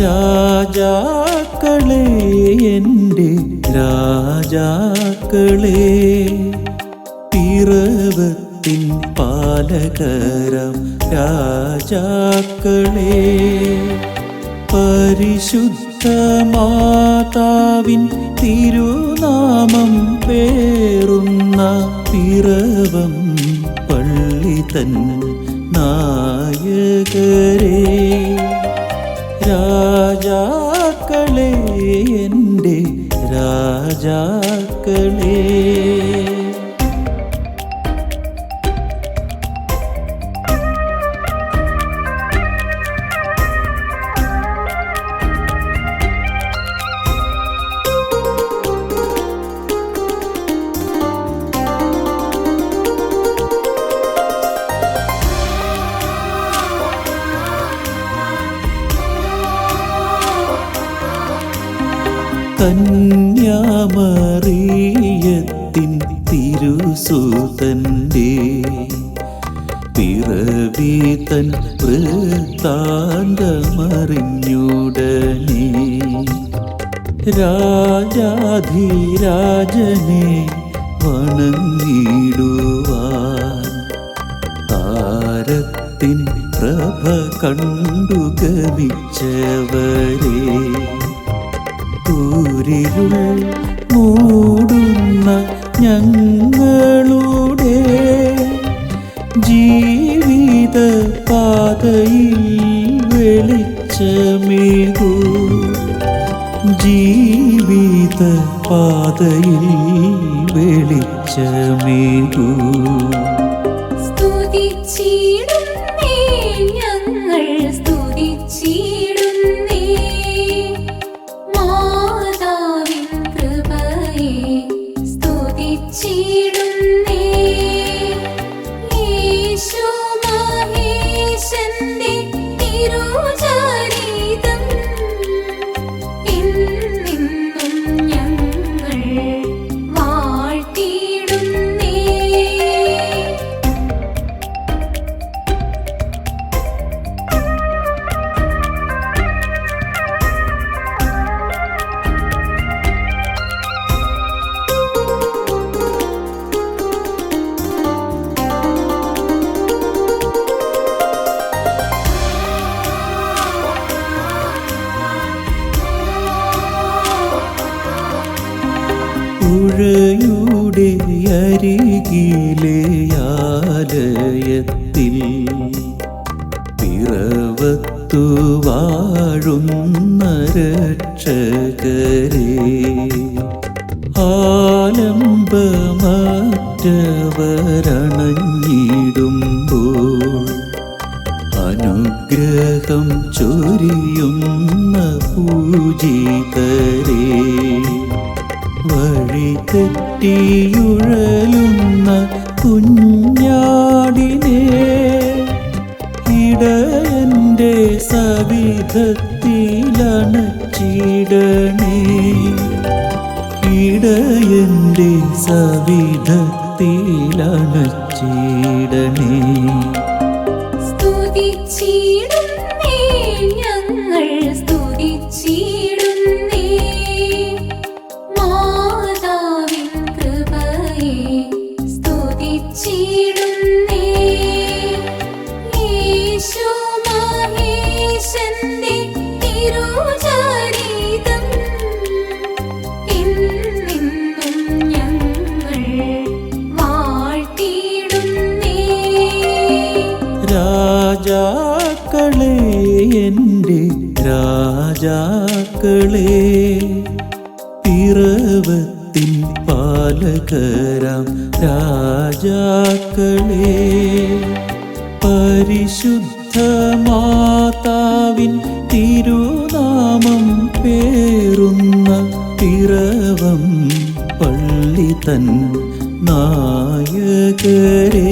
രാജാക്കളെ എന്റെ രാജാക്കളെ. പിറവത്തിൻ പാലകരം രാജാക്കളെ. പരിശുദ്ധ മാതാവിൻ തിരുനാമം പേറുന്ന പിറവം പള്ളി തൻ നായകരേ. കന്യാമറിയത്തിൻ തിരുസൂതന്റെ പിറവി തൻ വൃത്താന്തമറിഞ്ഞുടനെ. രാജാധിരാജനെ വണങ്ങിടുവാൻ താരത്തിൻ പ്രഭ കണ്ടു ഗമിച്ചവരെ. ൂരിരുൾ മൂടുന്ന ഞങ്ങളുടെ ജീവിത പാതയിൽ വെളിച്ചമേകൂ. ജീവിത പാതയിൽ വെളിച്ചമേകൂ. സ്തുതിച്ചിടുന്നേ ഞങ്ങൾ സ്തുതിച്ചിടുന്നേ പുഴയുടെ അരികിലെ ആലയത്തിൽ പിറവത്തു വാഴുന്ന രക്ഷകരെ ആലംബമറ്റവരണഞ്ഞിടുമ്പോൾ അനുഗ്രഹം ചൊരിയുന്ന പൂജിതരേ വഴി തെറ്റിയുഴലുന്ന കുഞ്ഞാടിനെ ഇടയന്റെ സവിധത്തിലണച്ചിടണേ. ഇടയന്റെ സവിധത്തിലണച്ചിടണേ. സ്തുതിച്ചിടുന്നേ ഞങ്ങൾ രാജാക്കളെ എന്റെ രാജാക്കളെ. പിറവത്തിൻ പാലകരാം രാജാക്കളെ. പരിശുദ്ധ മാതാവിൻ തിരുനാമം പേറുന്ന പിറവം പള്ളി തൻ നായകരേ.